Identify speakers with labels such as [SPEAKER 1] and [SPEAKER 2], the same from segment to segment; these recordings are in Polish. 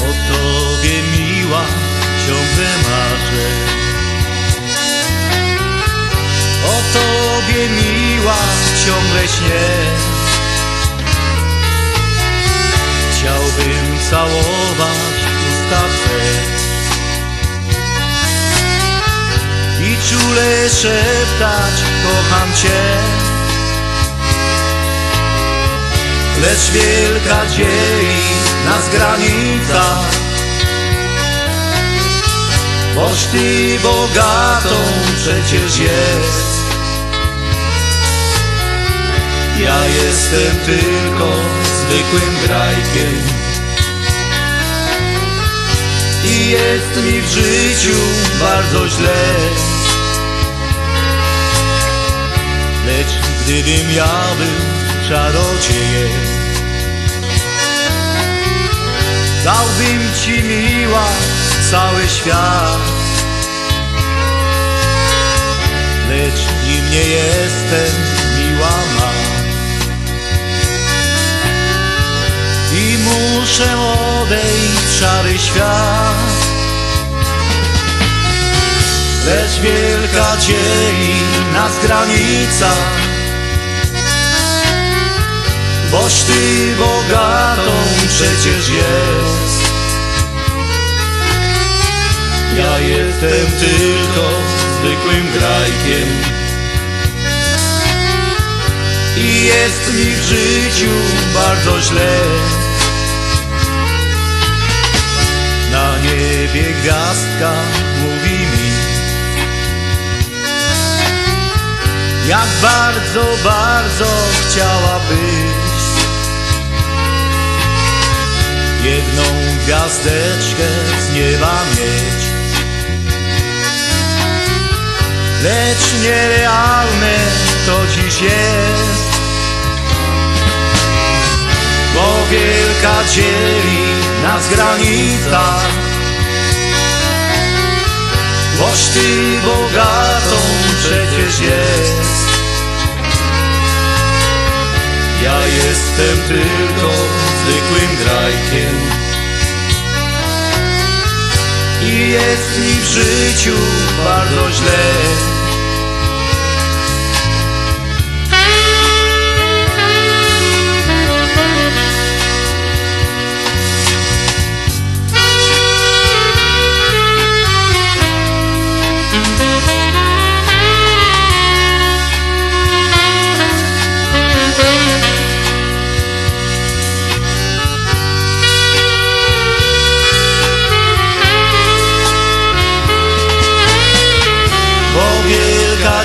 [SPEAKER 1] O tobie miła ciągle marzę. O tobie miła ciągle śnię. Chciałbym całować usta Czule szeptać kocham Cię. Lecz wielka dzieli nas granica. Boś Ty bogatą przecież jest. Ja jestem tylko zwykłym grajkiem. I jest mi w życiu bardzo źle gdybym ja był czarodziejem Dałbym Ci miła cały świat. Lecz nim nie jestem miła ma. I muszę odejść w szary świat. Lecz wielka dzieli nas granica Boś Ty bogatą przecież jest. Ja jestem tylko zwykłym grajkiem. I jest mi w życiu bardzo źle. Na niebie gwiazdka mówi mi Jak bardzo, bardzo chciałabyś Jedną gwiazdeczkę z nieba mieć. Lecz nierealne to dziś jest Bo wielka dzieli nas granica. Boś Ty bogatą przecież jest Ja jestem tylko zwykłym grajkiem. I jest mi w życiu bardzo źle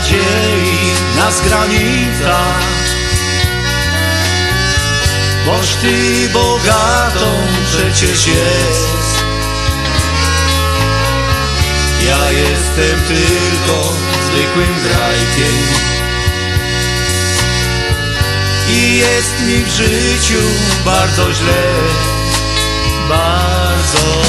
[SPEAKER 1] wielka dzieli nas granica Boś Ty bogatą przecież jest. Ja jestem tylko zwykłym grajkiem. I jest mi w życiu bardzo źle. Bardzo